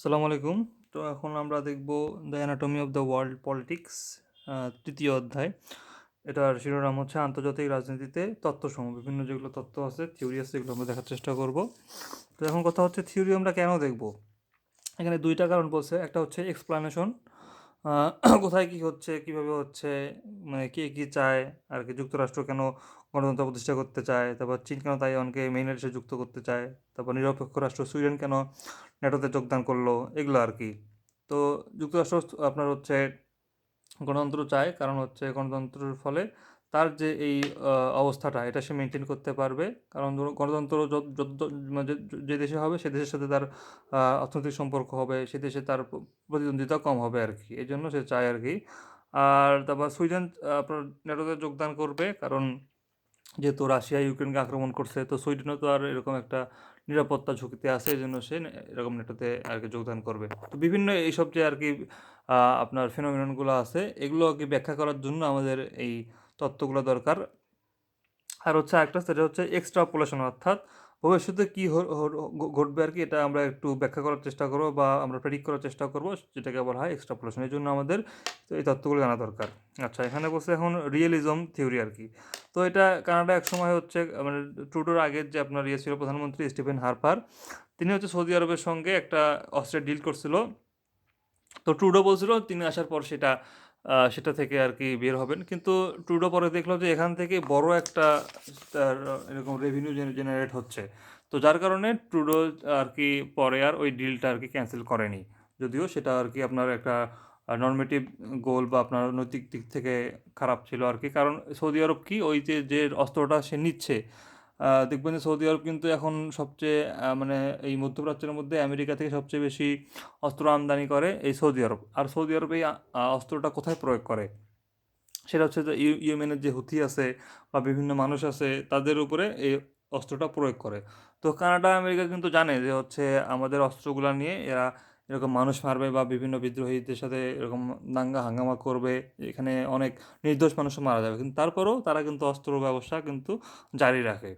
আসসালামু আলাইকুম। তো এখন আমরা দেখব the anatomy of the world politics তৃতীয় অধ্যায়। এটার শিরোনাম হচ্ছে আন্তর্জাতিক রাজনীতিতে তত্ত্বসমূহ বিভিন্ন যেগুলো তত্ত্ব আছে থিওরি আছে সেগুলো আমরা দেখার চেষ্টা করব। তো এখন কথা হচ্ছে থিওরি আমরা কেন দেখব? এখানে দুইটা কারণ বলছে। একটা হচ্ছে এক্সপ্লানেশন কোথায় কি হচ্ছে, কীভাবে হচ্ছে মানে কে কী চায়, আর কি যুক্তরাষ্ট্র কেন গণতন্ত্র প্রতিষ্ঠা করতে চায়, তারপর চীন কেন তাইওয়ানকে মেইনের সাথে যুক্ত করতে চায়, তারপর নিরপেক্ষ রাষ্ট্র সুইডেন কেন ন্যাটোতে যোগদান করল, এগুলো আর কি। তো যুক্তরাষ্ট্র আপনার হচ্ছে গণতন্ত্র চায়, কারণ হচ্ছে গণতন্ত্রের ফলে তার যে এই অবস্থাটা, এটা সে মেনটেন করতে পারবে। কারণ গণতন্ত্র মানে যে দেশে হবে, সে দেশের সাথে তার অর্থনৈতিক সম্পর্ক হবে, সে দেশে তার প্রতিদ্বন্দ্বিতা কম হবে আর কি, এই জন্য সে চায় আর কি। আর তারপর সুইডেন আপনার ন্যাটোতে যোগদান করবে, কারণ যেহেতু রাশিয়া ইউক্রেনকে আক্রমণ করছে, তো সুইডেনও তো আর এরকম একটা নিরাপত্তা ঝুঁকিতে আছে, এই জন্য সে এরকম নেটোতে আর কি যোগদান করবে। তো বিভিন্ন এইসব যে আর কি আপনার ফেনোমিননগুলো আছে, এগুলো আর কি ব্যাখ্যা করার জন্য আমাদের এই তত্ত্বগুলো দরকার। আর হচ্ছে একটা সেটা হচ্ছে এক্সট্রা এক্সট্রাপোলেশন অর্থাৎ ভবিষ্যতে কী ঘটবে আর কি, এটা আমরা একটু ব্যাখ্যা করার চেষ্টা করব বা আমরা প্রেডিক্ট করার চেষ্টা করব, যেটাকে বলা হয় এক্সট্রাপোলেশন এই জন্য আমাদের তো এই তত্ত্বগুলো জানা দরকার। আচ্ছা এখানে বসে এখন রিয়েলিজম থিওরি আর কি। তো এটা কানাডা এক সময় হচ্ছে মানে ট্রুডোর আগের যে আপনার ইয়ে ছিল, প্রধানমন্ত্রী স্টিফেন হারপার, তিনি হচ্ছে সৌদি আরবের সঙ্গে একটা অস্ট্রের ডিল করছিল। তো ট্রুডো বলছিল, তিনি আসার পর সেটা সেটা থেকে আর কি বের হবেন। কিন্তু ট্রুডো পরে দেখল যে এখান থেকে বড় একটা তার এরকম রেভিনিউ জেনারেট হচ্ছে। তো যার কারণে ট্রুডো আর কি পরে আর ওই ডিলটা আর কি ক্যান্সেল করেনি। যদিও সেটা আর কি আপনার একটা নর্মেটিভ গোল বা আপনার নৈতিক দিক থেকে খারাপ ছিল আর কি কারণ সৌদি আরব কি ওই যে যে অস্ত্রটা সে নিচ্ছে দেখবেন যে সৌদি আরব কিন্তু এখন সবচেয়ে মানে এই মধ্যপ্রাচ্যের মধ্যে আমেরিকা থেকে সবচেয়ে বেশি অস্ত্র আমদানি করে এই সৌদি আরব। আর সৌদি আরব এই অস্ত্রটা কোথায় প্রয়োগ করে? সেটা হচ্ছে যে ইউএমএনের যে হুথি আছে বা বিভিন্ন মানুষ আছে, তাদের উপরে এই অস্ত্রটা প্রয়োগ করে। তো কানাডা, আমেরিকা কিন্তু জানে যে হচ্ছে আমাদের অস্ত্রগুলো নিয়ে এরা এরকম মানুষ মারবে বা বিভিন্ন বিদ্রোহীদের সাথে এরকম দাঙ্গা হাঙ্গামা করবে, এখানে অনেক নির্দোষ মানুষও মারা যাবে। কিন্তু তারপরেও তারা কিন্তু অস্ত্র ব্যবসা কিন্তু জারি রাখে।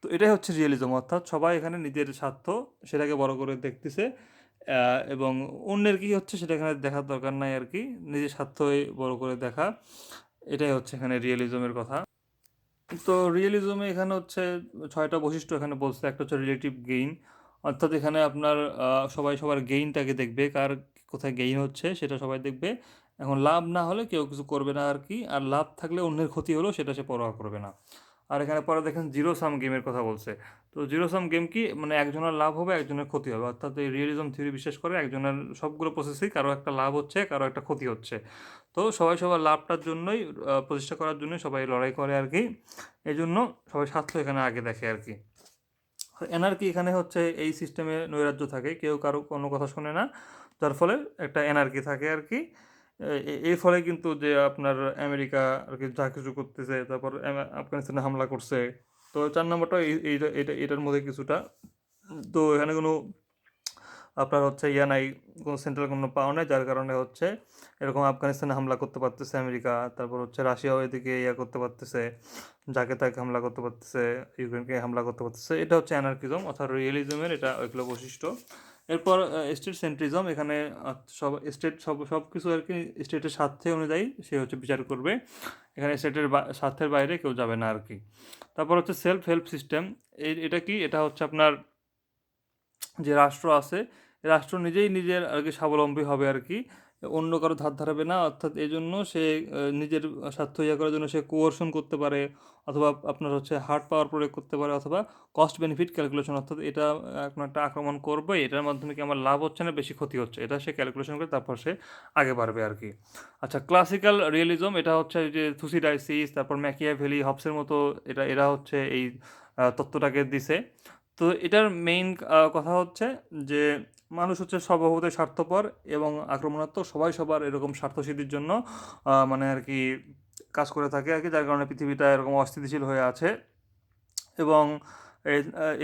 তো এটাই হচ্ছে রিয়েলিজম অর্থাৎ সবাই এখানে নিজের স্বার্থ সেটাকে বড় করে দেখতেছে এবং অন্যের কী হচ্ছে সেটা এখানে দেখার দরকার নাই আর কি। নিজের স্বার্থই বড় করে দেখা, এটাই হচ্ছে এখানে রিয়েলিজমের কথা। তো রিয়েলিজমে এখানে হচ্ছে ছয়টা বৈশিষ্ট্য এখানে বলছে। একটা হচ্ছে রিলেটিভ গেইন অর্থাৎ এখানে আপনার সবাই সবার গেইনটাকে দেখবে, কার কোথায় গেইন হচ্ছে সেটা সবাই দেখবে। এখন লাভ না হলে কেউ কিছু করবে না আর কি, আর লাভ থাকলে অন্যের ক্ষতি হলেও সেটা সে পরোয়া করবে না। আর এখানে পরে দেখেন জিরো সাম গেমের কথা বলছে। তো জিরো সাম গেম কি মানে একজনের লাভ হবে, একজনের ক্ষতি হবে। অর্থাৎ এই রিয়েলিজম থিওরি বিশ্বাস করে একজনের সবগুলো প্রসেসেই কারও একটা লাভ হচ্ছে, কারও একটা ক্ষতি হচ্ছে। তো সবাই সবার লাভটার জন্যই প্রতিষ্ঠা করার জন্যই সবাই লড়াই করে আর কি। এই জন্য সবাই স্বার্থ এখানে আগে দেখে আর কি। এনার্কি এখানে হচ্ছে এই সিস্টেমে নৈরাজ্য থাকে, কেউ কারও কোনো কথা শোনে না, যার ফলে একটা এনার্কি থাকে আর কি। এর ফলে কিন্তু যে আপনার আমেরিকা আর কি যা কিছু করতেছে, তারপর আফগানিস্তানে হামলা করছে, তো চার নম্বরটা এইটা, এটা, এটার মধ্যে কিছুটা। তো এখানে কোনো আপনার হচ্ছে ইয়া নাই, কোনো সেন্ট্রাল কোনো পাওয়া নাই, যার কারণে হচ্ছে এরকম আফগানিস্তানে হামলা করতে পারতেছে আমেরিকা, তারপর হচ্ছে রাশিয়াও এদিকে ইয়া করতে পারতেছে, যাকে তাকে হামলা করতে পারতেছে, ইউক্রেনকে হামলা করতে পারতেছে, এটা হচ্ছে অ্যানার্কিজম অর্থাৎ রিয়েলিজমের এটা ওইগুলো বৈশিষ্ট্য। এরপর স্টেট সেন্ট্রিজম এখানে সব স্টেট সব সব কিছু আর কি স্টেটের স্বার্থে অনুযায়ী সে হচ্ছে বিচার করবে, এখানে স্টেটের স্বার্থের বাইরে কেউ যাবে না আর কি। তারপর হচ্ছে সেলফ হেল্প সিস্টেম এটা কি? এটা হচ্ছে আপনার যে রাষ্ট্র আছে রাষ্ট্র নিজেই নিজের আর কি স্বাবলম্বী হবে আর কি। অন্য কারও ধার ধারাবে না, অর্থাৎ এই জন্য সে নিজের স্বার্থ ইয়া করার জন্য সে কোয়ার্শন করতে পারে, অথবা আপনার হচ্ছে হার্ড পাওয়ার প্রয়োগ করতে পারে, অথবা কস্ট বেনিফিট ক্যালকুলেশন অর্থাৎ এটা আপনার একটা আক্রমণ করবে, এটার মাধ্যমে কি আমার লাভ হচ্ছে না, বেশি ক্ষতি হচ্ছে, এটা সে ক্যালকুলেশন করে তারপর সে আগে বাড়বে আর কি। আচ্ছা ক্লাসিক্যাল রিয়েলিজম এটা হচ্ছে যে থুসিডাইসিস তারপর ম্যাকিয়া ভ্যালি হবসের মতো, এটা, এরা হচ্ছে এই তত্ত্বটাকে দিছে। তো এটার মেইন কথা হচ্ছে যে মানুষ হচ্ছে স্বভাবতই স্বার্থপর এবং আক্রমণাত্মক, সবাই সবার এরকম স্বার্থসিদ্ধির জন্য মানে আর কি কাজ করে থাকে আর কি, যার কারণে পৃথিবীটা এরকম অস্থিতিশীল হয়ে আছে। এবং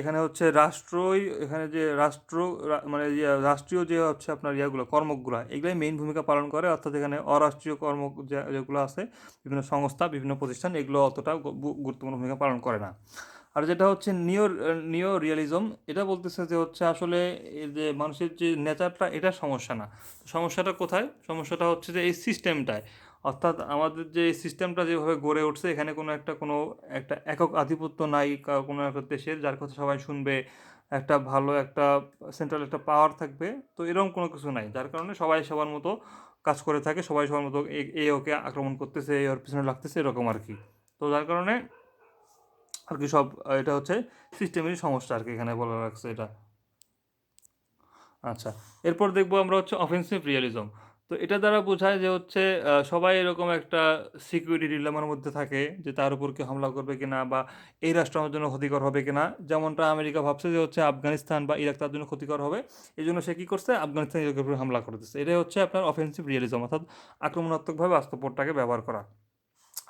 এখানে হচ্ছে রাষ্ট্রই, এখানে যে রাষ্ট্র মানে রাষ্ট্রীয় যে হচ্ছে আপনার ইয়াগুলো কর্মগুলো এগুলোই মেইন ভূমিকা পালন করে। অর্থাৎ এখানে অরাষ্ট্রীয় কর্ম যেগুলো আছে, বিভিন্ন সংস্থা, বিভিন্ন প্রতিষ্ঠান, এগুলো অতটা গুরুত্বপূর্ণ ভূমিকা পালন করে না। আর যেটা হচ্ছে নিও নিও রিয়ালিজম এটা বলতেছে যে হচ্ছে আসলে এই যে মানুষের যে নেচারটা, এটা সমস্যা না। সমস্যাটা কোথায়? সমস্যাটা হচ্ছে যে এই সিস্টেমটায়। অর্থাৎ আমাদের যে সিস্টেমটা যেভাবে গড়ে উঠছে, এখানে কোনো একটা কোনো একটা একক আধিপত্য নাই কোনো একটা দেশের, যার কথা সবাই শুনবে, একটা ভালো একটা সেন্ট্রাল একটা পাওয়ার থাকবে, তো এরকম কোনো কিছু নাই। যার কারণে সবাই সবার মতো কাজ করে থাকে, সবাই সবার মতো এ ওকে আক্রমণ করতেছে, এ ওর পিছনে লাগতেছে, এরকম আর কি। তো যার কারণে আর কি সব এটা হচ্ছে সিস্টেমেরই সমস্যা আর কি এখানে বলা রাখছে এটা। আচ্ছা এরপর দেখব আমরা হচ্ছে অফেন্সিভ রিয়েলিজম তো এটা দ্বারা বোঝায় যে হচ্ছে সবাই এরকম একটা সিকিউরিটি ডিলেমার মধ্যে থাকে যে তার উপর কি হামলা করবে কিনা বা এই রাষ্ট্র আমার জন্য ক্ষতিকর হবে কিনা। যেমনটা আমেরিকা ভাবছে যে হচ্ছে আফগানিস্তান বা ইরাক তার জন্য ক্ষতিকর হবে। এই জন্য সে কী করছে? আফগানিস্তান ইরাকের উপর হামলা করে দিচ্ছে। এটাই হচ্ছে আপনার অফেন্সিভ রিয়েলিজম অর্থাৎ আক্রমণাত্মকভাবে বাস্তবটাকে ব্যবহার করা।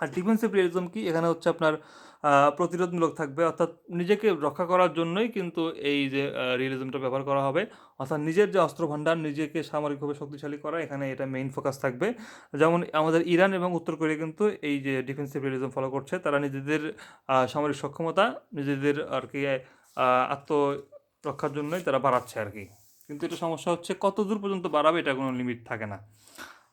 আর ডিফেন্সিভ রিয়েলিজম কি? এখানে হচ্ছে আপনার প্রতিরোধমূলক থাকবে। অর্থাৎ নিজেকে রক্ষা করার জন্যই কিন্তু এই যে রিয়েলিজমটা ব্যবহার করা হবে। অর্থাৎ নিজের যে অস্ত্র ভাণ্ডার নিজেকে সামরিকভাবে শক্তিশালী করা, এখানে এটা মেইন ফোকাস থাকবে। যেমন আমাদের ইরান এবং উত্তর কোরিয়া কিন্তু এই যে ডিফেন্সিভ রিয়েলিজম ফলো করছে। তারা নিজেদের সামরিক সক্ষমতা, নিজেদের আর কি আত্মরক্ষার জন্যই তারা বাড়াচ্ছে আর কি। কিন্তু এটা সমস্যা হচ্ছে কত দূর পর্যন্ত বাড়াবে, এটা কোনো লিমিট থাকে না।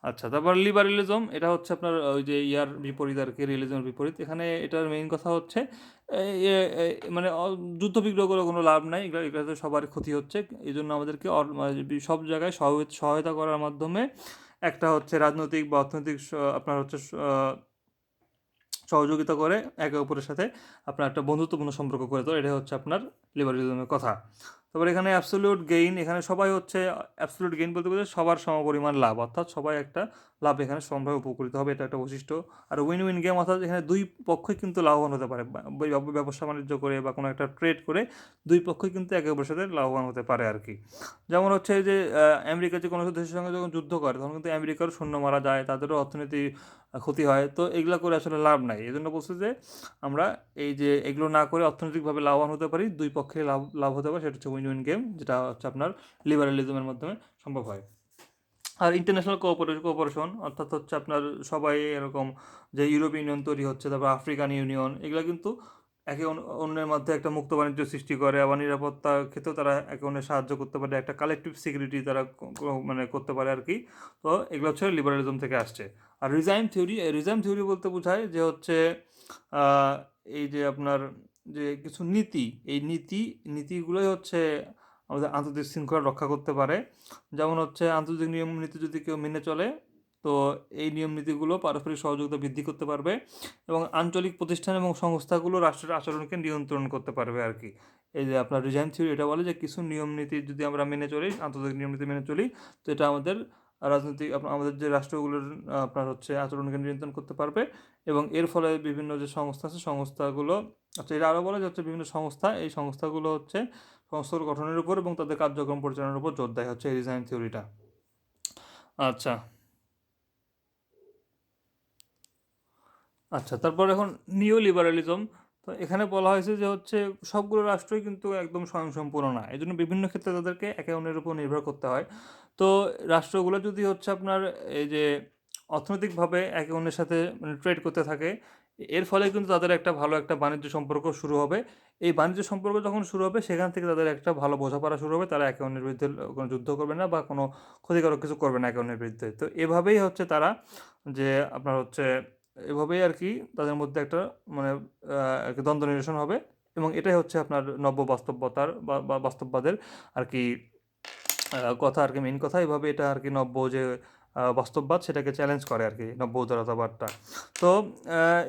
আচ্ছা তারপর লিবারেলিজম এটা হচ্ছে আপনার ওই যে ইয়ার বিপরীত আর কি রিয়েলিজমের বিপরীত। এখানে এটার মেইন কথা হচ্ছে মানে যুদ্ধ বিগ্রহ করে কোনো লাভ নাই, এগুলো এগুলোতে সবার ক্ষতি হচ্ছে। এই জন্য আমাদেরকে মানে সব জায়গায় সহায়- সহায়তা করার মাধ্যমে একটা হচ্ছে রাজনৈতিক বা অর্থনৈতিক আপনার হচ্ছে সহযোগিতা করে একে অপরের সাথে আপনার একটা বন্ধুত্বপূর্ণ সম্পর্ক করে তোলে। এটা হচ্ছে আপনার লিবারেলিজমের কথা। তারপর এখানে অ্যাবসোলিউট গেইন এখানে সবাই হচ্ছে অ্যাবসোলিউট গেইন বলতে বলতে সবার সমপরিমাণ লাভ, অর্থাৎ সবাই একটা লাভ এখানে সমানভাবে উপকৃত হবে, এটা একটা বৈশিষ্ট্য। আর উইন উইন গেম অর্থাৎ এখানে দুই পক্ষই কিন্তু লাভবান হতে পারে ব্যবসা বাণিজ্য করে বা কোনো একটা ট্রেড করে দুই পক্ষই কিন্তু একে অপরের সাথে লাভবান হতে পারে আর কি। যেমন হচ্ছে যে আমেরিকা যে কোনো দেশের সঙ্গে যখন যুদ্ধ করে, তখন কিন্তু আমেরিকারও সৈন্য মারা যায়, তাদেরও অর্থনীতি ক্ষতি হয়। তো এগুলো করে আসলে লাভ নাই। এই জন্য বলছে যে আমরা এই যে এগুলো না করে অর্থনৈতিকভাবে লাভবান হতে পারি, দুই পক্ষে লাভ লাভ হতে পারে, সেটা হচ্ছে উইন উইন গেম যেটা হচ্ছে আপনার লিবারালিজমের মাধ্যমে সম্ভব হয়। আর ইন্টারন্যাশনাল কোঅপারেশন কোঅপারেশন অর্থাৎ হচ্ছে আপনার সবাই এরকম যে ইউরোপীয় ইউনিয়ন তৈরি হচ্ছে, তারপর আফ্রিকান ইউনিয়ন এগুলো কিন্তু একে অন্য- অন্যের মধ্যে একটা মুক্ত বাণিজ্য সৃষ্টি করে, আবার নিরাপত্তার ক্ষেত্রেও তারা একে অন্যের সাহায্য করতে পারে, একটা কালেকটিভ সিকিউরিটি তারা মানে করতে পারে আর কি। তো এগুলো হচ্ছে লিবারালিজম থেকে আসছে। আর রিজাইম থিওরি রিজাইম থিওরি বলতে বোঝায় যে হচ্ছে এই যে আপনার যে কিছু নীতি, এই নীতি, নীতিগুলোই হচ্ছে আমাদের আন্তর্জাতিক শৃঙ্খলা রক্ষা করতে পারে। যেমন হচ্ছে আন্তর্জাতিক নিয়ম নীতি যদি কেউ মেনে চলে তো এই নিয়ম নীতিগুলো পারস্পরিক সহযোগিতা বৃদ্ধি করতে পারবে এবং আঞ্চলিক প্রতিষ্ঠান এবং সংস্থাগুলো রাষ্ট্রের আচরণকে নিয়ন্ত্রণ করতে পারবে আর কি। এই যে আপনার রিজাইন থিওরি এটা বলে যে কিছু নিয়ম নীতি যদি আমরা মেনে চলি, আন্তর্জাতিক নিয়ম নীতি মেনে চলি, তো এটা আমাদের রাজনৈতিক আমাদের যে রাষ্ট্রগুলোর, আপনার হচ্ছে আচরণকে নিয়ন্ত্রণ করতে পারবে এবং এর ফলে বিভিন্ন যে সংস্থা আছে, সংস্থাগুলো আচ্ছা এটা আরও বলে যে হচ্ছে বিভিন্ন সংস্থা, এই সংস্থাগুলো হচ্ছে সংস্থার গঠনের উপর এবং তাদের কার্যক্রম পরিচালনার উপর জোর দেয় হচ্ছে এই ডিজাইন থিওরিটা আচ্ছা। আচ্ছা তারপর এখন নিউ লিবারালিজম তো এখানে বলা হয়েছে যে হচ্ছে সবগুলো রাষ্ট্রই কিন্তু একদম স্বয়ংসম্পূর্ণ না। এই জন্য বিভিন্ন ক্ষেত্রে তাদেরকে একে অন্যের উপর নির্ভর করতে হয়। তো রাষ্ট্রগুলো যদি হচ্ছে আপনার এই যে অর্থনৈতিকভাবে একে অন্যের সাথে মানে ট্রেড করতে থাকে, এর ফলে কিন্তু তাদের একটা ভালো একটা বাণিজ্য সম্পর্ক শুরু হবে। এই বাণিজ্য সম্পর্ক যখন শুরু হবে, সেখান থেকে তাদের একটা ভালো বোঝাপড়া শুরু হবে। তারা একে অন্যের বিরুদ্ধে কোনো যুদ্ধ করবে না বা কোনো ক্ষতিকারক কিছু করবে না একে অন্যের বিরুদ্ধে। তো এভাবেই হচ্ছে তারা যে আপনার হচ্ছে এভাবেই আর কি তাদের মধ্যে একটা মানে দ্বন্দ্ব নিরসন হবে এবং এটাই হচ্ছে আপনার নব্য বাস্তবতার বা বাস্তববাদের আর কি কথা আর কি মেইন কথা। এভাবে এটা আর কি নব্য যে বাস্তববাদ সেটাকে চ্যালেঞ্জ করে আর কি নব্য উদারতাবাদটা। তো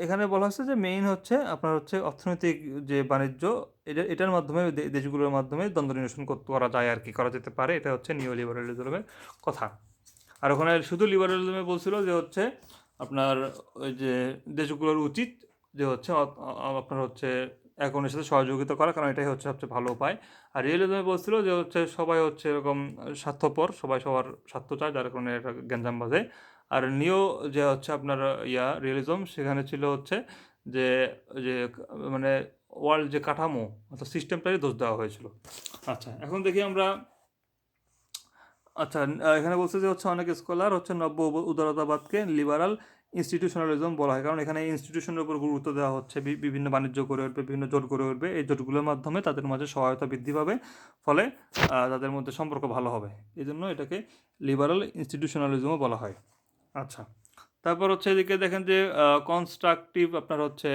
এখানে বলা হচ্ছে যে মেইন হচ্ছে আপনার হচ্ছে অর্থনৈতিক যে বাণিজ্য, এটা, এটার মাধ্যমে দেশগুলোর মাধ্যমে দ্বন্দ্ব নিরসন করা যায় আর কি, করা যেতে পারে। এটা হচ্ছে নিউ লিবারালিজমের কথা। আর ওখানে শুধু লিবারালিজমে বলছিল যে হচ্ছে আপনার ওই যে দেশগুলোর উচিত যে হচ্ছে আপনার হচ্ছে এক অন্যের সাথে সহযোগিতা করা, কারণ এটাই হচ্ছে সবচেয়ে ভালো উপায়। আর রিয়েলিজমে বলছিল যে হচ্ছে সবাই হচ্ছে এরকম স্বার্থপর, সবাই সবার স্বার্থ চায়, যার কারণে এটা গ্যাঞ্জাম বাজে। আর নিও যে হচ্ছে আপনার ইয়া রিয়েলিজম, সেখানে ছিল হচ্ছে যে যে মানে ওয়ার্ল্ড যে কাঠামো, অর্থাৎ সিস্টেমটাই দোষ দেওয়া হয়েছিল। আচ্ছা এখন দেখি আমরা আচ্ছা এখানে বলছে যে হচ্ছে অনেক স্কলার হচ্ছে নব্য উদারতাবাদকে লিবারাল ইনস্টিটিউশনালিজম বলা হয়। কারণ এখানে ইনস্টিটিউশনের উপর গুরুত্ব দেওয়া হচ্ছে বিভিন্ন বাণিজ্য করে উঠবে, বিভিন্ন জোট করে উঠবে। এই জোটগুলোর মাধ্যমে তাদের মাঝে সহায়তা বৃদ্ধি পাবে। ফলে তাদের মধ্যে সম্পর্ক ভালো হবে। এই জন্য এটাকে লিবারাল ইনস্টিটিউশনালিজমও বলা হয়। আচ্ছা। তারপর হচ্ছে এদিকে দেখেন যে কনস্ট্রাকটিভ আপনার হচ্ছে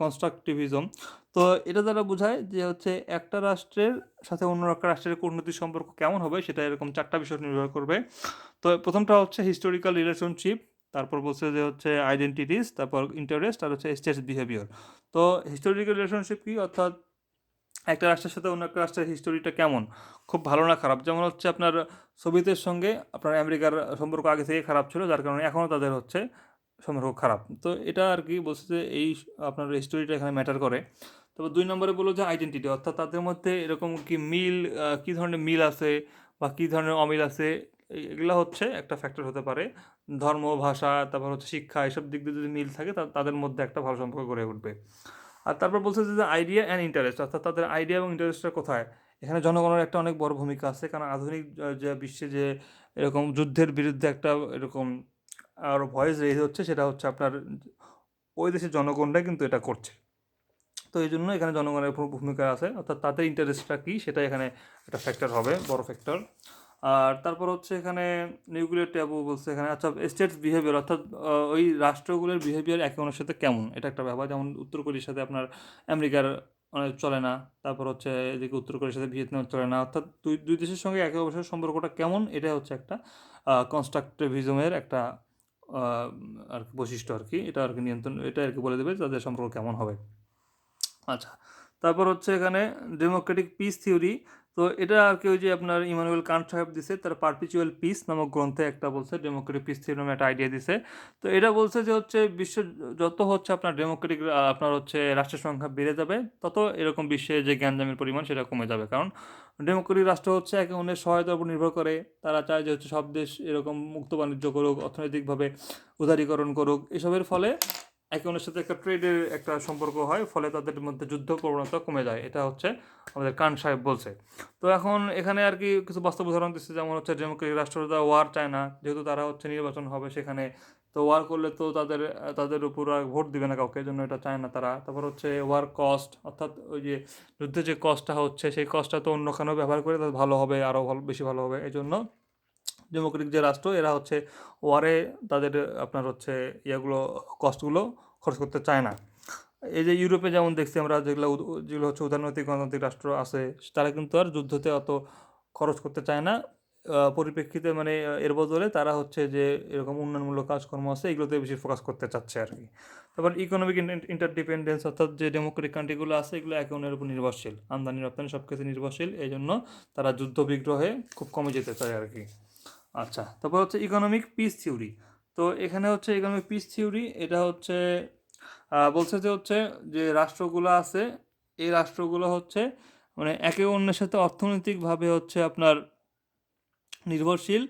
কনস্ট্রাকটিভিজম তো এটা দ্বারা বোঝায় যে হচ্ছে একটা রাষ্ট্রের সাথে অন্য একটা রাষ্ট্রের কূটনৈতিক সম্পর্ক কেমন হবে সেটা এরকম চারটা বিষয় নির্ভর করবে। তো প্রথমটা হচ্ছে হিস্টোরিক্যাল রিলেশনশিপ তারপর বলছে যে হচ্ছে আইডেন্টিটিস তারপর ইন্টারেস্ট আর হচ্ছে স্টেট বিহেভিয়ার তো হিস্টোরিক্যাল রিলেশনশিপ কি? অর্থাৎ একটা রাষ্ট্রের সাথে অন্য একটা রাষ্ট্রের হিস্টোরিটা কেমন? খুব ভালো না খারাপ? যেমন হচ্ছে আপনার সোভিয়েতের সঙ্গে আপনার আমেরিকার সম্পর্ক আগে থেকে খারাপ ছিল, যার কারণে এখনও তাদের হচ্ছে সম্পর্ক খারাপ। তো এটা আর কি বলছে যে এই আপনার হিস্টোরিটা এখানে ম্যাটার করে। তারপর দুই নম্বরে বলল যে আইডেন্টিটি অর্থাৎ তাদের মধ্যে এরকম কি মিল কী ধরনের মিল আছে বা কী ধরনের অমিল আছে? এগুলো হচ্ছে একটা ফ্যাক্টর হতে পারে। ধর্ম, ভাষা, তারপর হচ্ছে শিক্ষা, এসব দিক দিয়ে যদি মিল থাকে তাদের মধ্যে একটা ভালো সম্পর্ক গড়ে উঠবে। আর তারপর বলছে যে আইডিয়া অ্যান্ড ইন্টারেস্ট অর্থাৎ তাদের আইডিয়া এবং ইন্টারেস্টটা কোথায়? এখানে জনগণের একটা অনেক বড় ভূমিকা আছে, কারণ আধুনিক যে বিশ্বে যে এরকম যুদ্ধের বিরুদ্ধে একটা এরকম আর ভয়েস রেজ হচ্ছে, সেটা হচ্ছে আপনার ওই দেশের জনগণরাই কিন্তু এটা করছে। তো এই জন্য এখানে জনগণের ভূমিকা আছে, অর্থাৎ তাদের ইন্টারেস্টটা কী সেটা এখানে একটা ফ্যাক্টর হবে, বড় ফ্যাক্টর আর তারপর হচ্ছে এখানে নিউক্লিয়ার ট্যাবু বলছে এখানে। আচ্ছা স্টেটস বিহেভিয়ার অর্থাৎ ওই রাষ্ট্রগুলোর বিহেভিয়ার একে অন্যের সাথে কেমন? এটা একটা ব্যাপার, যেমন উত্তর কোরিয়ার সাথে আপনার আমেরিকার অনেক চলে না। তারপর হচ্ছে এদিকে উত্তর কোরিয়ার সাথে ভিয়েতনাম চলে না। অর্থাৎ দুই দুই দেশের সঙ্গে একে অপরের সম্পর্কটা কেমন? এটা হচ্ছে একটা কনস্ট্রাকটিভিজমের একটা আর কি বৈশিষ্ট্য আর কি। এটা আর কি নিয়ন্ত্রণ, এটা আর কি বলে দেবে তাদের সম্পর্ক কেমন হবে। আচ্ছা তারপর হচ্ছে এখানে ডেমোক্রেটিক পিস থিওরি তো এটা আর কি ওই যে আপনার ইমানুয়েল কান্ট সাহেব দিছে, তার পারপিচুয়াল পিস নামক গ্রন্থে একটা বলছে ডেমোক্রেটিক পিস থিওরি নামে একটা আইডিয়া দিছে। তো এটা বলছে যে হচ্ছে বিশ্ব যত হচ্ছে আপনার ডেমোক্রেটিক আপনার হচ্ছে রাষ্ট্রের সংখ্যা বেড়ে যাবে, তত এরকম বিশ্বে যে জ্ঞানজামের পরিমাণ সেটা কমে যাবে। কারণ ডেমোক্রেটিক রাষ্ট্র হচ্ছে একে অন্যের সহায়তার উপর নির্ভর করে, তারা চায় যে হচ্ছে সব দেশ এরকম মুক্ত বাণিজ্য করুক, অর্থনৈতিকভাবে উদারীকরণ করুক, এসবের ফলে একে অন্যের সাথে একটা ট্রেডের একটা সম্পর্ক হয়, ফলে তাদের মধ্যে যুদ্ধ প্রবণতা কমে যায়। এটা হচ্ছে আমাদের কান সাহেব বলছে। তো এখন এখানে আর কি কিছু বাস্তব উদাহরণ দিচ্ছে, যেমন হচ্ছে ডেমোক্রেটিক রাষ্ট্রটা ওয়ার চায় না যেহেতু তারা হচ্ছে নির্বাচন হবে সেখানে, তো ওয়ার করলে তো তাদের তাদের উপর আর ভোট দিবে না কাউকে জন্য এটা চায় না তারা। তারপর হচ্ছে ওয়ার কস্ট, অর্থাৎ ওই যে যুদ্ধে যে কস্টটা হচ্ছে, সেই কস্টটা তো অন্যখানেও ব্যবহার করে তাদের ভালো হবে, আরও ভালো, বেশি ভালো হবে। এই জন্য ডেমোক্রেটিক যে রাষ্ট্র, এরা হচ্ছে ওয়ারে তাদের, আপনার হচ্ছে ইয়েগুলো কস্টগুলো খরচ করতে চায় না। এই যে ইউরোপে যেমন দেখছি আমরা, যেগুলো যেগুলো হচ্ছে উদারনৈতিক, গণতান্ত্রিক রাষ্ট্র আছে, তারা কিন্তু আর যুদ্ধতে অত খরচ করতে চায় না। পরিপ্রেক্ষিতে মানে এর বদলে তারা হচ্ছে যে এরকম উন্নয়নমূলক কাজকর্ম আছে, এগুলোতে বেশি ফোকাস করতে চাচ্ছে আর কি। তারপর ইকোনমিক ইন্টারডিপেন্ডেন্স অর্থাৎ যে ডেমোক্রেটিক কান্ট্রিগুলো আছে, এগুলো একে অন্যের উপর নির্ভরশীল। আমদানি রপ্তানি সব কিছু নির্ভরশীল এই জন্য তারা যুদ্ধ বিগ্রহে খুব কমে যেতে চায় আর কি। আচ্ছা তারপর হচ্ছে ইকোনমিক পিস থিওরি তো এখানে হচ্ছে ইকোনমিক পিস থিওরি এটা হচ্ছে বলছে যে হচ্ছে যে রাষ্ট্রগুলো আছে, এই রাষ্ট্রগুলো হচ্ছে মানে একে অন্যের সাথে অর্থনৈতিকভাবে হচ্ছে আপনার নির্ভরশীল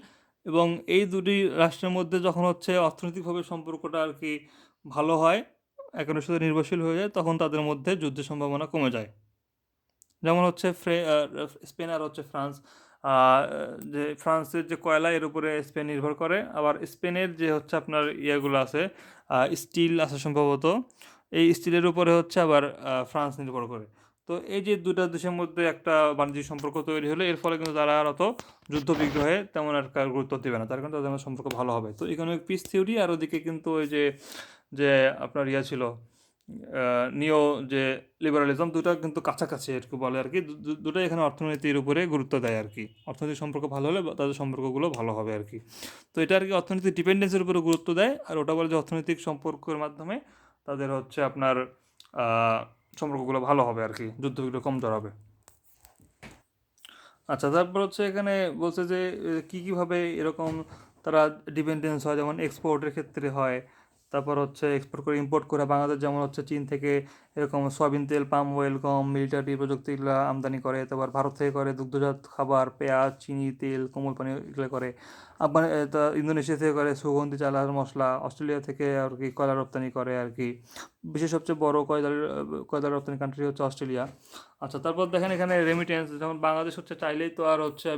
এবং এই দুটি রাষ্ট্রের মধ্যে যখন হচ্ছে অর্থনৈতিকভাবে সম্পর্কটা আর কি ভালো হয়, একে অন্যের সাথে নির্ভরশীল হয়ে যায়, তখন তাদের মধ্যে যুদ্ধের সম্ভাবনা কমে যায়। যেমন হচ্ছে ফ্রে স্পেন আর হচ্ছে ফ্রান্স যে ফ্রান্সের যে কয়লা এর উপরে স্পেন নির্ভর করে, আবার স্পেনের যে হচ্ছে আপনার ইয়েগুলো আছে স্টিল আছে সম্ভবত, এই স্টিলের উপরে হচ্ছে আবার ফ্রান্স নির্ভর করে। তো এই যে দুটা দেশের মধ্যে একটা বাণিজ্যিক সম্পর্ক তৈরি হলে, এর ফলে কিন্তু তারা আর অত যুদ্ধ বিগ্রহে তেমন আর গুরুত্ব দেবে না, তার কারণে তাদের সম্পর্ক ভালো হবে। তো ইকোনমিক পিস থিওরি আর ওদিকে কিন্তু ওই যে যে আপনার ইয়া ছিল নিও যে লিবারালিজম দুটো কিন্তু কাছাকাছি আর কি বলে আর কি। দুটোই এখানে অর্থনীতির উপরে গুরুত্ব দেয় আর কি। অর্থনৈতিক সম্পর্ক ভালো হলে তাদের সম্পর্কগুলো ভালো হবে আর কি। তো এটা আর কি অর্থনৈতিক ডিপেন্ডেন্সের উপরে গুরুত্ব দেয়। আর ওটা বলে যে অর্থনৈতিক সম্পর্কের মাধ্যমে তাদের হচ্ছে আপনার সম্পর্কগুলো ভালো হবে আর কি। যুদ্ধগুলো কম হবে আচ্ছা তারপর হচ্ছে এখানে বলছে যে কী, কীভাবে এরকম তারা ডিপেন্ডেন্স হয়? যেমন এক্সপোর্টের ক্ষেত্রে হয়। তারপর হচ্ছে এক্সপোর্ট করে ইম্পোর্ট করে বাংলাদেশ যেমন হচ্ছে চীন থেকে এরকম সয়াবিন তেল, পাম অয়েল গম, মিলিটারি প্রযুক্তি এগুলো আমদানি করে। তারপর ভারত থেকে করে দুগ্ধজাত খাবার, পেঁয়াজ, চিনি, তেল, কোমল পানি এগুলো করে। আফগান ইন্দোনেশিয়া থেকে করে সুগন্ধি চালার মশলা। অস্ট্রেলিয়া থেকে আর কি কয়লা রপ্তানি করে আর কি। বিশ্বের সবচেয়ে বড় কয়লা কয়লা রপ্তানি কান্ট্রি হচ্ছে অস্ট্রেলিয়া। আচ্ছা তারপর দেখেন এখানে রেমিটেন্স যেমন বাংলাদেশ হচ্ছে চাইলেই তো আর হচ্ছে,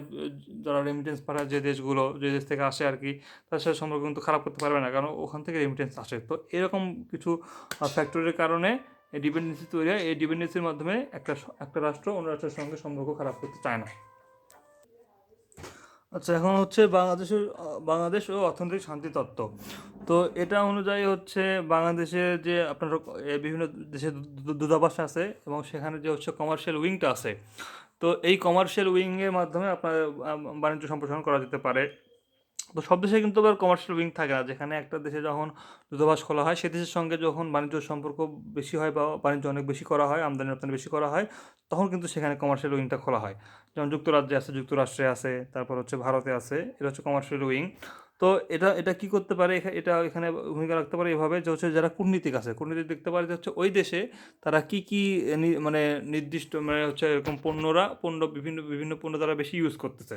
যারা রেমিটেন্স পাঠায় যে দেশগুলো, যে দেশ থেকে আসে আর কি তার সাথে সম্পর্ক কিন্তু খারাপ করতে পারবে না, কারণ ওখান থেকে রেমিটেন্স আসে। তো এরকম কিছু ফ্যাক্টরির কারণে ডিপেন্ডেন্সি তৈরি হয়। এই ডিপেন্ডেন্সির মাধ্যমে একটা একটা রাষ্ট্র অন্য রাষ্ট্রের সঙ্গে সম্পর্ক খারাপ করতে চায় না। আচ্ছা এখন হচ্ছে বাংলাদেশের বাংলাদেশ ও অর্থনৈতিক শান্তি তত্ত্ব। তো এটা অনুযায়ী হচ্ছে বাংলাদেশে যে আপনার বিভিন্ন দেশে দূতাবাস আছে এবং সেখানে যে হচ্ছে কমার্শিয়াল উইংটা আছে। তো এই কমার্শিয়াল উইংয়ের মাধ্যমে আপনার বাণিজ্য সম্প্রসারণ করা যেতে পারে। তো সব দেশে কিন্তু আবার কমার্শিয়াল উইং থাকে না। যেখানে একটা দেশে যখন দূতাবাস খোলা হয়, সে দেশের সঙ্গে যখন বাণিজ্য সম্পর্ক বেশি হয় বা বাণিজ্য অনেক বেশি করা হয়, আমদানি রপ্তানি বেশি করা হয়, তখন কিন্তু সেখানে কমার্শিয়াল উইংটা খোলা হয়। যেমন যুক্তরাজ্যে আছে, যুক্তরাষ্ট্রে আছে, তারপর হচ্ছে ভারতে আছে, এটা হচ্ছে কমার্শিয়াল উইং তো এটা এটা কি করতে পারে? এটা এখানে ভূমিকা রাখতে পারে এভাবে যে হচ্ছে যারা কূটনীতিক আছে, কূটনীতিক দেখতে পারে যে হচ্ছে ওই দেশে তারা কি কি মানে নির্দিষ্ট মানে হচ্ছে এরকম পণ্যরা, পণ্য বিভিন্ন বিভিন্ন পণ্য তারা বেশি ইউজ করতেছে।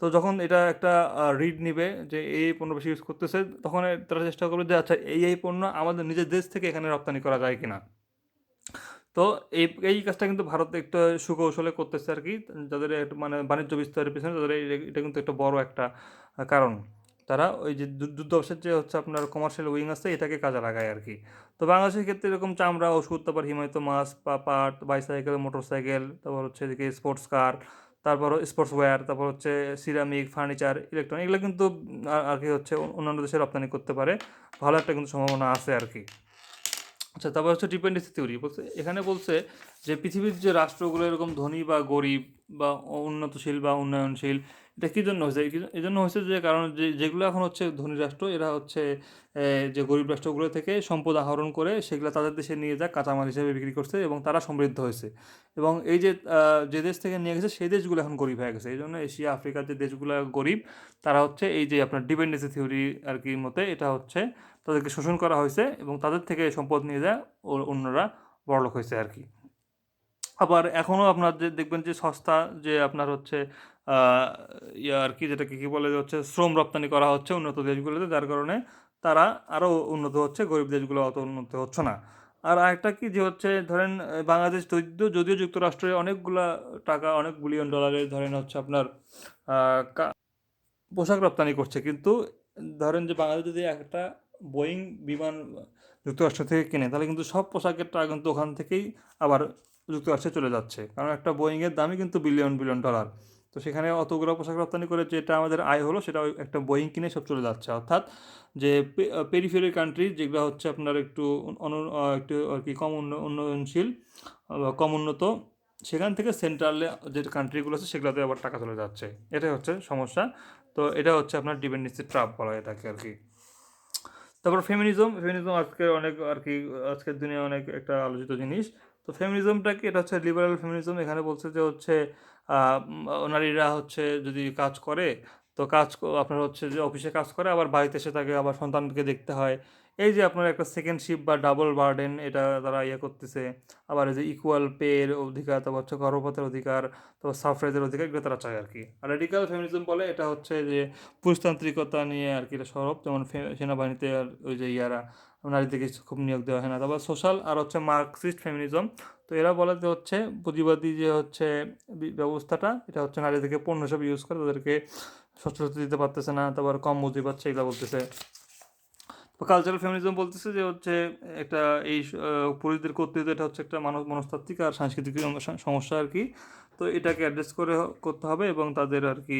তো যখন এটা একটা রিড নিবে যে এই পণ্য বেশি ইউজ করতেছে, তখন তারা চেষ্টা করবে যে আচ্ছা এই এই পণ্য আমাদের নিজের দেশ থেকে এখানে রপ্তানি করা যায় কিনা? তো এই এই কাজটা কিন্তু ভারত একটু সুকৌশলে করতেছে আর কি, যাদের একটু মানে বাণিজ্য বিস্তারের পিছনে, তাদের এটা কিন্তু একটা বড় একটা কারণ। তারা ওই যে যুদ্ধবশের যে হচ্ছে আপনার কমার্শিয়াল উইং আছে, এটাকে কাজে লাগায় আর কি। তো বাংলাদেশের ক্ষেত্রে এরকম চামড়া, ওষুধ, তারপর হিমায়িত মাছ পা পাট বাইসাইকেল মোটরসাইকেল তারপর হচ্ছে এদিকে স্পোর্টস কার তারপর স্পোর্টস ওয়্যার তারপর হচ্ছে সিরামিক ফার্নিচার ইলেকট্রনিক এগুলো কিন্তু আর- কি হচ্ছে অন্যান্য দেশে রপ্তানি করতে পারে। ভালো একটা কিন্তু সম্ভাবনা আছে আর কি। আচ্ছা তারপর হচ্ছে ডিপেন্ডেন্সি থিওরি বলছে, এখানে বলছে যে পৃথিবীর যে রাষ্ট্রগুলো এরকম ধনী বা গরিব বা উন্নতশীল বা উন্নয়নশীল এটা কী জন্য হয়েছে? এই জন্য হয়েছে যে কারণ যে, যেগুলো এখন হচ্ছে ধনী রাষ্ট্র, এরা হচ্ছে যে গরিব রাষ্ট্রগুলো থেকে সম্পদ আহরণ করে সেগুলো তাদের দেশে নিয়ে যা কাঁচামাল হিসেবে বিক্রি করছে এবং তারা সমৃদ্ধ হয়েছে। এবং এই যে যে দেশ থেকে নিয়ে গেছে সেই দেশগুলো এখন গরিব হয়ে গেছে। এই জন্য এশিয়া, আফ্রিকার যে দেশগুলো গরিব, তারা হচ্ছে এই যে আপনার ডিপেন্ডেন্সি থিওরি আর কি মতে এটা হচ্ছে তাদেরকে শোষণ করা হয়েছে এবং তাদের থেকে সম্পদ নিয়ে যায় ও, অন্যরা বড়লোক হয়েছে আর কি। আবার এখনও আপনার যে, দেখবেন যে সস্তা যে আপনার হচ্ছে আর কি যেটাকে কী বলে হচ্ছে শ্রম রপ্তানি করা হচ্ছে উন্নত দেশগুলোতে, যার কারণে তারা আরও উন্নত হচ্ছে, গরিব দেশগুলো অত উন্নত হচ্ছে না। আর আরেকটা কি যে হচ্ছে ধরেন বাংলাদেশ যদিও যদিও যুক্তরাষ্ট্রে অনেকগুলা টাকা, অনেক বিলিয়ন ডলারের ধরেন হচ্ছে আপনার পোশাক রপ্তানি করছে। কিন্তু ধরেন যে বাংলাদেশ যদি একটা বোয়িং বিমান যুক্তরাষ্ট্র থেকে কিনে, তাহলে কিন্তু সব পোশাকের টাকা কিন্তু ওখান থেকেই আবার যুক্তরাষ্ট্রে চলে যাচ্ছে। কারণ একটা বোয়িংয়ের দামই কিন্তু বিলিয়ন বিলিয়ন ডলার তো সেখানে অতগুলো পোশাক রপ্তানি করে যেটা আমাদের আয় হলো, সেটা একটা বোয়িং কিনে সব চলে যাচ্ছে। অর্থাৎ যে পেরিফেরি কান্ট্রি যেগুলো হচ্ছে আপনার একটু অনু একটু আর কি কম উন্ন- উন্নয়নশীল কম উন্নত, সেখান থেকে সেন্ট্রালে যে কান্ট্রিগুলো আছে সেগুলোতে আবার টাকা চলে যাচ্ছে। এটাই হচ্ছে সমস্যা। তো এটা হচ্ছে আপনার ডিপেন্ডেন্সি ট্রাপ বলা হয় এটাকে আর কি। তারপর ফেমিনিজম ফেমিনিজম আজকে অনেক আর কি, আজকের দিনে অনেক একটা আলোচিত জিনিস। তো ফেমিনিজমটা কি এটা হচ্ছে লিবারাল ফেমিনিজম এখানে বলছে যে হচ্ছে নারীরা হচ্ছে যদি কাজ করে, তো কাজ আপনার হচ্ছে যে অফিসে কাজ করে, আবার বাড়িতে এসে তাকে, আবার সন্তানকে দেখতে হয়। এই যে আপনার একটা সেকেন্ড শিপ বা ডাবল বার্ডেন এটা তারা ইয়ে করতেছে। আবার এই যে ইকুয়াল পের অধিকার, তারপর হচ্ছে গর্ভপাতের অধিকার, তারপর সাফরাইজের অধিকার, এগুলো তারা চায় আর কি আর রেডিকাল ফেমিনিজম বলে, এটা হচ্ছে যে পুরুষতান্ত্রিকতা নিয়ে আর কি এটা সরব, যেমন সেনাবাহিনীতে ওই যে ইয়ারা, নারীদেরকে খুব নিয়োগ দেওয়া হয় না। তারপর সোশ্যাল আর হচ্ছে মার্কসিস্ট ফেমিনিজম তো এরা বলে যে হচ্ছে পুঁজিবাদী যে হচ্ছে ব্যবস্থাটা, এটা হচ্ছে নারীদেরকে পণ্য হিসেবে ইউজ করে, তাদেরকে সচ্ছলতা দিতে পারতেছে না, তারপর কম মজুরি পাচ্ছে এগুলো বলতেছে। কালচারাল ফেমিনিজম বলতেছে যে হচ্ছে একটা এই পুরুষদের কর্তৃত্ব, এটা হচ্ছে একটা মানব মনস্তাত্ত্বিক আর সাংস্কৃতিক সমস্যা আর কি। তো এটাকে অ্যাড্রেস করে করতে হবে এবং তাদের আর কি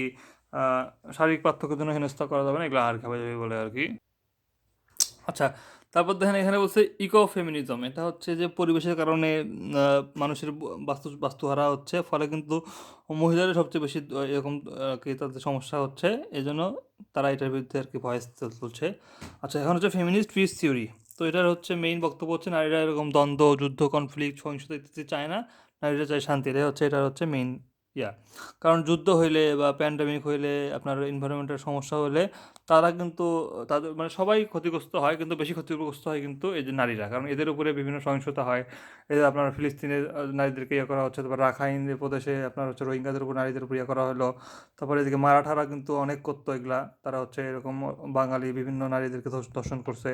শারীরিক পার্থক্যের জন্য হেনস্থা করা যাবে না, এগুলো আর খাওয়া যাবে বলে আর কি। আচ্ছা তারপর দেখেন এখানে বলছে ইকো ফেমিনিজম এটা হচ্ছে যে পরিবেশের কারণে মানুষের বাস্তু, বাস্তুহারা হচ্ছে, ফলে কিন্তু মহিলাদের সবচেয়ে বেশি এরকম কি তাদের সমস্যা হচ্ছে এই জন্য তারা এটার বিরুদ্ধে আর কি ভয়েস তুলছে। আচ্ছা এখন হচ্ছে ফেমিনিস্ট পিস থিওরি তো এটার হচ্ছে মেইন বক্তব্য হচ্ছে নারীরা এরকম দ্বন্দ্ব, যুদ্ধ কনফ্লিক্ট সহিংসতা ইত্যাদি চায় না, নারীরা চায় শান্তি, এটাই হচ্ছে এটা হচ্ছে মেইন ইয়া কারণ যুদ্ধ হইলে বা প্যান্ডামিক হইলে আপনার এনভায়রনমেন্টের সমস্যা হলে তারা কিন্তু, তাদের মানে সবাই ক্ষতিগ্রস্ত হয় কিন্তু বেশি ক্ষতিগ্রস্ত হয় কিন্তু এই যে নারীরা। কারণ এদের উপরে বিভিন্ন সহিংসতা হয়। যে আপনার ফিলিস্তিনের নারীদেরকে ইয়ে করা হচ্ছে, তারপর রাখাইন প্রদেশে আপনার হচ্ছে রোহিঙ্গাদের উপর, নারীদের উপর ইয়ে করা হলো। তারপরে এদিকে মারাঠারা কিন্তু অনেক করতো এগুলা। তারা হচ্ছে এরকম বাঙালি বিভিন্ন নারীদেরকে ধর্ষণ করছে।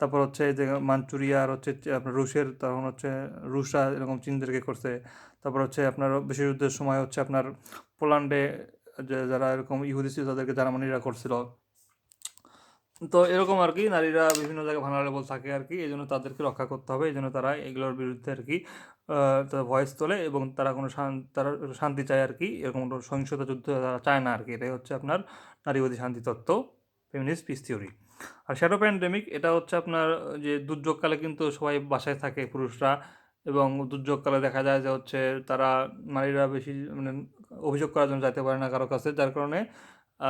তারপর হচ্ছে যে মাঞ্চুরিয়া আর হচ্ছে আপনার রুশের, তখন হচ্ছে রুশরা এরকম চীনদেরকে করছে। তারপর হচ্ছে আপনার বেশি যুদ্ধের সময় হচ্ছে আপনার পোল্যান্ডে যারা এরকম ইহুদি ছিল তাদেরকে জার্মানিরা করছিল। তো এরকম আর কি, নারীরা বিভিন্ন জায়গায় ভানারেবল থাকে আর কি এই জন্য তাদেরকে রক্ষা করতে হবে এই জন্য তারা এগুলোর বিরুদ্ধে আর কি ভয়েস তোলে এবং তারা কোনো তারা শান্তি চায় আর কি, এরকম কোনো সহিংসতা যুদ্ধ তারা চায় না আর কি, এটাই হচ্ছে আপনার নারীবাদী শান্তি তত্ত্ব ফেমিনিস্ট পিস থিওরি আর শ্যাডো প্যান্ডেমিক এটা হচ্ছে আপনার যে দুর্যোগকালে কিন্তু সবাই বাসায় থাকে পুরুষরা এবং দুর্যোগকালে দেখা যায় যে হচ্ছে তারা নারীরা বেশি মানে অভিযোগ করার জন্য যাইতে পারে না কারও কাছে, যার কারণে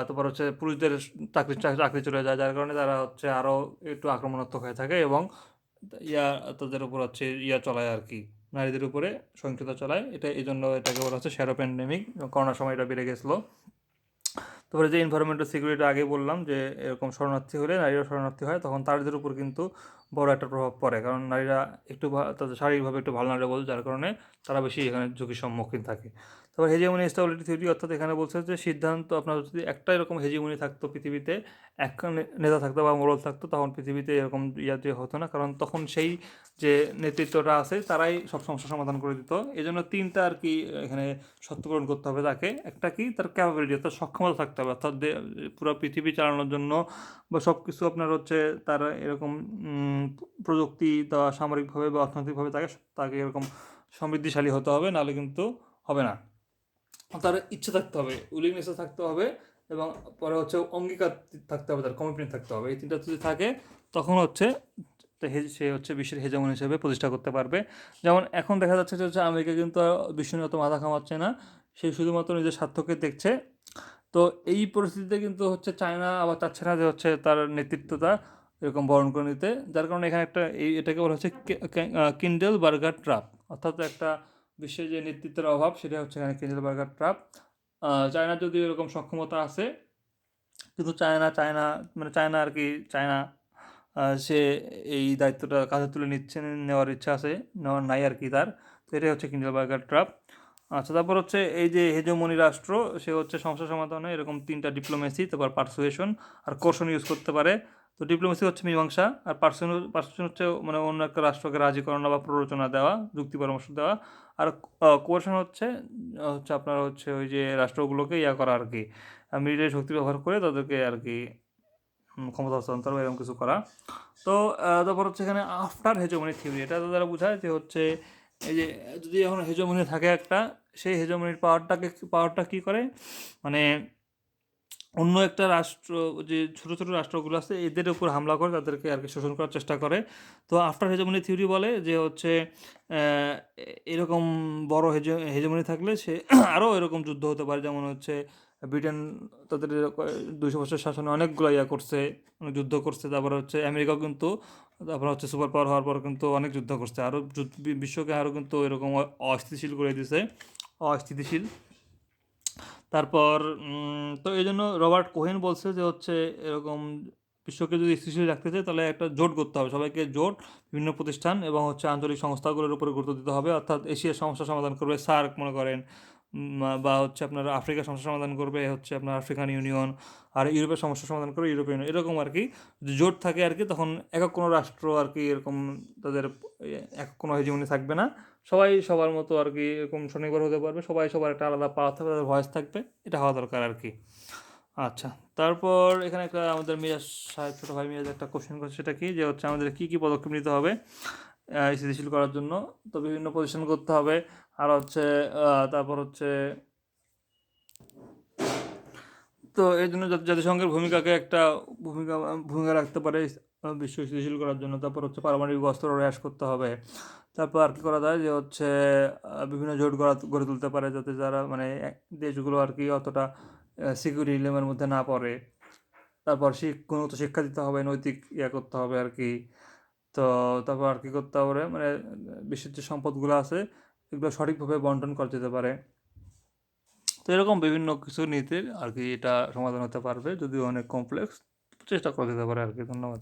তারপর হচ্ছে পুরুষদের চাকরি চাকরি চলে যায়, যার কারণে তারা হচ্ছে আরও একটু আক্রমণাত্মক হয়ে থাকে এবং ইয়া তাদের উপর হচ্ছে ইয়া চলায় আর কি। নারীদের উপরে সহিংসতা চালায়। এটা এই জন্য এটাকে বলা হচ্ছে শ্যারো প্যান্ডেমিক করোনার সময় এটা বেড়ে গেছিল। তারপরে যে এনভায়রনমেন্টাল সিকিউরিটি আগে বললাম যে, এরকম শরণার্থী হলে নারীরা শরণার্থী হয়, তখন তাদের উপর কিন্তু বড় একটা প্রভাব পড়ে। কারণ নারীরা একটু তাদের শারীরিকভাবে একটু ভালনারেবল যার কারণে তারা বেশি এখানে ঝুঁকির সম্মুখীন থাকে। তারপর হেজিমনি স্টেবিলিটি থিওরি অর্থাৎ এখানে বলছে যে সিদ্ধান্ত আপনার যদি একটা এরকম হেজিমনি থাকতো পৃথিবীতে, এক নেতা থাকতো বা মোড়ল থাকতো, তখন পৃথিবীতে এরকম ইয়াতে হতো না। কারণ তখন সেই যে নেতৃত্বটা আছে তারাই সব সমস্যার সমাধান করে দিত। এই জন্য তিনটা আর কি এখানে সত্যপূরণ করতে হবে তাকে। একটা কি তার ক্যাপাবিলিটি অর্থাৎ সক্ষমতা থাকতে হবে। অর্থাৎ পুরো পৃথিবী চালানোর জন্য বা সব কিছু আপনার হচ্ছে তার এরকম প্রযুক্তি দেওয়া সামরিকভাবে বা অর্থনৈতিকভাবে তাকে তাকে এরকম সমৃদ্ধিশালী হতে হবে, নাহলে কিন্তু হবে না। তার ইচ্ছে থাকতে হবে উইলিংনেসও থাকতে হবে এবং পরে হচ্ছে অঙ্গীকার থাকতে হবে, তার কমিটমেন্ট থাকতে হবে। এই তিনটা যদি থাকে, তখন হচ্ছে সে হচ্ছে বিশ্বের হেজমন হিসেবে প্রতিষ্ঠা করতে পারবে। যেমন এখন দেখা যাচ্ছে যে হচ্ছে আমেরিকা কিন্তু বিশ্ব নিয়ে মাথা খামাচ্ছে না, সে শুধুমাত্র নিজের স্বার্থকে দেখছে। তো এই পরিস্থিতিতে কিন্তু হচ্ছে চায়না আবার চাচ্ছে না যে হচ্ছে তার নেতৃত্বটা এরকম বরণ করে নিতে। যার কারণে এখানে একটা এই এটাকে বলা হচ্ছে কিন্ডেল বার্গার ট্রাপ অর্থাৎ একটা বিশ্বের যে নেতৃত্বের অভাব, সেটা হচ্ছে এখানে কিন্ডেল বার্গার ট্রাপ চায়নার যদি এরকম সক্ষমতা আছে, কিন্তু চায়না চায়না মানে চায়না আর কি, চায়না সে এই দায়িত্বটা কাঁধে তুলে নিচ্ছে, নেওয়ার ইচ্ছা আছে, নেওয়ার নাই আর কি তার। তো এটাই হচ্ছে কিন্ডেল বার্গার ট্রাপ আচ্ছা তারপর হচ্ছে এই যে হেজমনি রাষ্ট্র, সে হচ্ছে সমস্যা সমাধানে এরকম তিনটা ডিপ্লোমেসি তারপর পার্সুয়েশন আর কোর্শন ইউজ করতে পারে। তো ডিপ্লোমেসি হচ্ছে মীমাংসা, আর পার্সন পার্সুয়েশন হচ্ছে মানে অন্য একটা রাষ্ট্রকে রাজি করানো বা প্ররোচনা দেওয়া, যুক্তি পরামর্শ দেওয়া। আর কোর্শন হচ্ছে হচ্ছে আপনার হচ্ছে ওই যে রাষ্ট্রগুলোকে ইয়া করা আর কি মিলিটারি শক্তি ব্যবহার করে তাদেরকে আর কি ক্ষমতা হস্তান্তর এরকম কিছু করা। তো তারপর হচ্ছে এখানে আফটার হেজমনি থিওরি এটা তারা বোঝায় যে হচ্ছে এই যে যদি এখন হেজমনি থাকে একটা, সেই হেজমনির পাওয়ারটাকে পাওয়ারটা কী করে? মানে অন্য একটা রাষ্ট্র, যে ছোটো ছোটো রাষ্ট্রগুলো আছে, এদের উপর হামলা করে তাদেরকে আর কি শোষণ করার চেষ্টা করে। তো আফটার হেজমনি থিওরি বলে যে হচ্ছে এরকম বড় হেজ, হেজমনি থাকলে সে আরও এরকম যুদ্ধ হতে পারে। যেমন হচ্ছে, ব্রিটেন তাদের দুইশো বছর শাসনে অনেকগুলো ইয়া করছে, অনেক যুদ্ধ করছে। তারপর হচ্ছে আমেরিকাও কিন্তু, তারপর হচ্ছে সুপার পাওয়ার হওয়ার পর কিন্তু অনেক যুদ্ধ করছে। আরও বিশ্বকে আরও কিন্তু এরকম অস্থিতিশীল করে দিছে। অস্থিতিশীল। তারপর তো এই জন্য রবার্ট কোহেন বলছে যে হচ্ছে এরকম বিশ্বকে যদি স্থিতিশীল রাখতে চাই তাহলে একটা জোট করতে হবে। সবাইকে জোট, বিভিন্ন প্রতিষ্ঠান এবং হচ্ছে আঞ্চলিক সংস্থাগুলোর উপরে গুরুত্ব দিতে হবে। অর্থাৎ এশিয়ার সমস্যা সমাধান করবে, সার্ক মনে করেন বা হচ্ছে আপনার আফ্রিকার সমস্যা সমাধান করবে, হচ্ছে আপনার আফ্রিকান ইউনিয়ন আর ইউরোপের সমস্যা সমাধান করবে ইউরোপিয়ান ইউনিয়ন, এরকম আর কি। জোট থাকে আর কি, তখন একক কোনো রাষ্ট্র আর কি এরকম তাদের এক কোনো হেজিমনি থাকবে না। সবাই সবার মতো আর কি এরকম স্বনির্ভর হতে পারবে, সবাই সবার একটা আলাদা পাওয়া থাকবে, তাদের ভয়েস থাকবে, এটা হওয়া দরকার আর কি। আচ্ছা তারপর এখানে একটা আমাদের মিরাজ সাহেব, ছোটো ভাই মিরাজ একটা কোশ্চেন করছে সেটা কি? যে হচ্ছে আমাদের কী কী পদক্ষেপ নিতে হবে স্থিতিশীল করার জন্য। তো বিভিন্ন পজিশন করতে হবে, আর হচ্ছে তারপর হচ্ছে, তো এই জন্য জাতিসংঘের ভূমিকাকে একটা ভূমিকা ভূমিকা রাখতে পারে বিশ্ব স্থিতিশীল করার জন্য। তারপর হচ্ছে পারমাণবিক অস্ত্র হ্রাস করতে হবে। তারপর আর কি করা যায় যে হচ্ছে বিভিন্ন জোট গড়া, গড়ে তুলতে পারে যাতে যারা মানে দেশগুলো আর কি অতটা সিকিউরিটি ডিলেমের মধ্যে না পড়ে। তারপর গুণগত শিক্ষা দিতে হবে, নৈতিক ইয়া করতে হবে আর কি। তো তারপর আর কি করতে হবে মানে বিশ্বের যে সম্পদগুলো আছে, এগুলো সঠিকভাবে বন্টন করা যেতে পারে। তো এরকম বিভিন্ন কিছু নীতির আর কি এটা সমাধান হতে পারবে, যদিও অনেক কমপ্লেক্স চেষ্টা করা যেতে পারে আর কি। ধন্যবাদ।